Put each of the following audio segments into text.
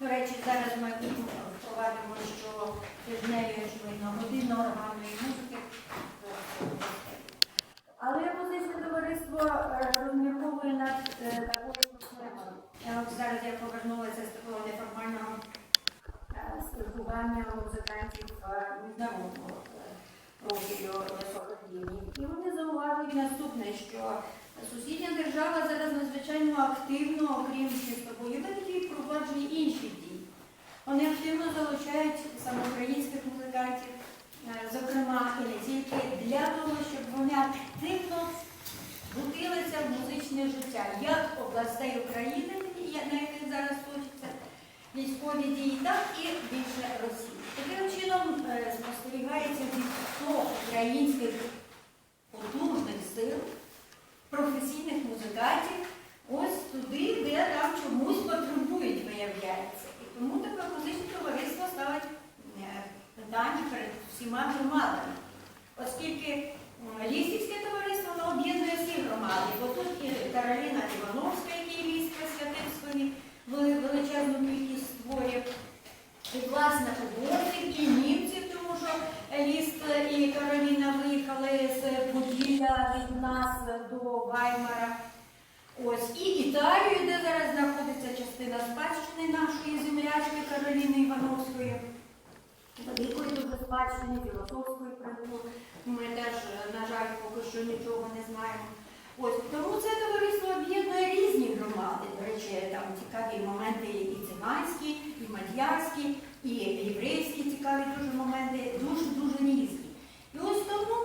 До речі, зараз ми впровадимо, що тижневі очевидно година органної музики. Але музичне товариство е, розмірковує над е, такою проблемою. Зараз я повернулася з такого неформального е, спілкування музикантів міжнародного профілю високих рівнів. І вони зауважують наступне, що сусідня держава зараз надзвичайно активно, окрім чисто бойових дій, впроваджує інші дії. Вони активно залучають саме українських музикантів, е, зокрема і не тільки для того, щоб вони активно втрутилися в музичне життя як областей України, на яких зараз точаться військові дії, так і більше Росії. Таким чином е, спостерігається відток українських потужних сил, професійних музикантів, ось туди, де там чомусь потребують, виявляється. І тому таке музичне товариство ставить е, питання перед всіма громадами. Оскільки Лісівське товариство воно об'єднує всі громади, бо тут і Кароліна Івановська, який ліс присвятив свої величезну кількість створів, і власне Угорців, і німців, тому що Ліст і Кароліна виїхали з Поділля від нас до Ваймара. Ось і Італію, де зараз знаходиться частина спадщини нашої землячки Кароліни Івановської, спадщини, філософської культури. Ми теж, на жаль, поки що нічого не знаємо. Ось тому це товариство об'єднує різні громади. До речі, там цікаві моменти і циганські, і мадярські, і єврейські цікаві дуже моменти, дуже дуже різні. І ось тому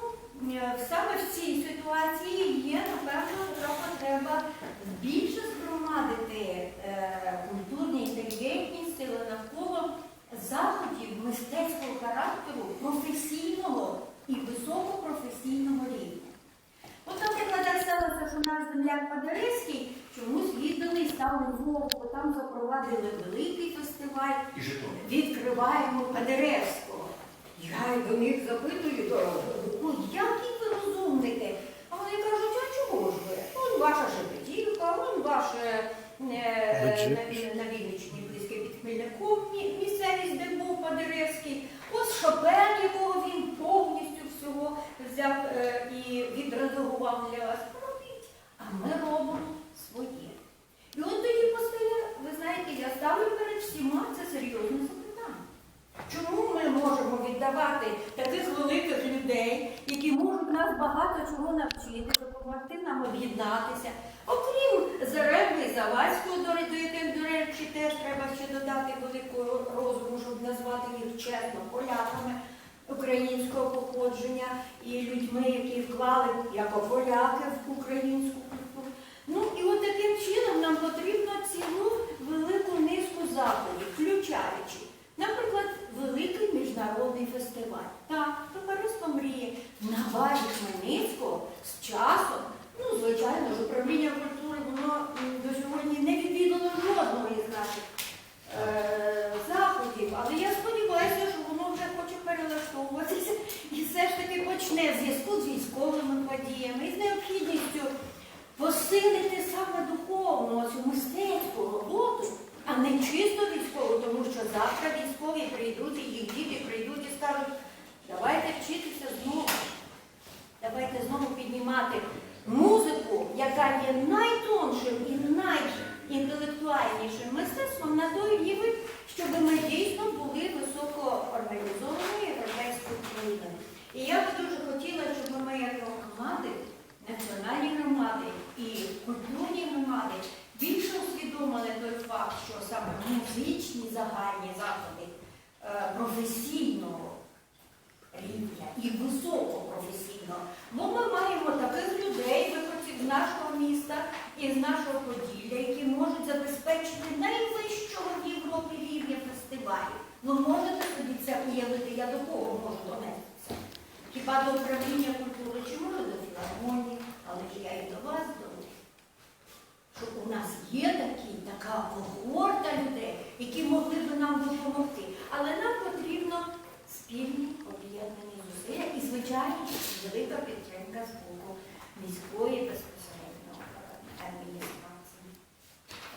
е, саме в цій ситуації є, напевно, трохи треба більше згромадити е, культурні інтелігентні сили навколо заходів мистецького характеру, професійного і високопрофесійного рівня. От, наприклад, так сталося, земляк Падарецький чомусь відданий став Львову, бо там запровадили великий фестиваль І відкриваємо Падеревського. Я й до них запитую, «То, ну які ви розумники? А вони кажуть, а чого ж ви? Он ваша Шепетівка, он ваше е, на, Вінниччині близьке під Хмельником місцевість, де був Падеревський. Ось Шопен, якого він повністю всього взяв е, і відредагував для вас. Робіть. А ми робимо своє. І от тоді постає, ви знаєте, я ставлю перед всіма це серйозне запитання. Чому ми можемо віддавати таких великих людей, які можуть нас багато чого навчити, допомогти нам об'єднатися? Окрім Заребни і Завадського, до яких, до речі, теж треба ще додати великого розуму, щоб назвати їх чесно поляками українського походження і людьми, які вклали як поляки в українську культуру. Ну і от таким чином нам потрібно цілу велику низку заходів, включаючи, наприклад, великий міжнародний фестиваль. Так, товариство мріє на базі Хмельницького з часом. Ну, звичайно ж, управління культури воно м, до сьогодні не відвідало жодного із наших е, заходів, але я сподіваюся, що воно вже хоче перелаштовуватися і все ж в зв'язку з військовими подіями і з необхідністю посилити саме духовну цю мистецьку роботу, а не чисто військову, тому що завтра військові прийдуть, і їх діти прийдуть і скажуть, давайте вчитися знову. Давайте знову піднімати музику, яка є найтоншим і найінтелектуальнішим мистецтвом на той рівень, щоб ми дійсно були високоорганізованою європейською країною. І я би дуже хотіла, щоб ми як громади, національні громади і культурні громади більше усвідомили той факт, що саме музичні загальні заходи е, професійного рівня і високопрофесійного. Бо ми маємо таких людей, виходців з нашого міста і з нашого Поділля, які можуть забезпечити найвищого в Європі рівня фестивалів. Ви можете хіба до управління культури, чи може до філармонії, але ж я і до вас доводжу, що у нас є такі, така когорта людей, які могли б нам допомогти. Але нам потрібно спільні об'єднані зусилля і, звичайно, велика підтримка з боку міської безпеки.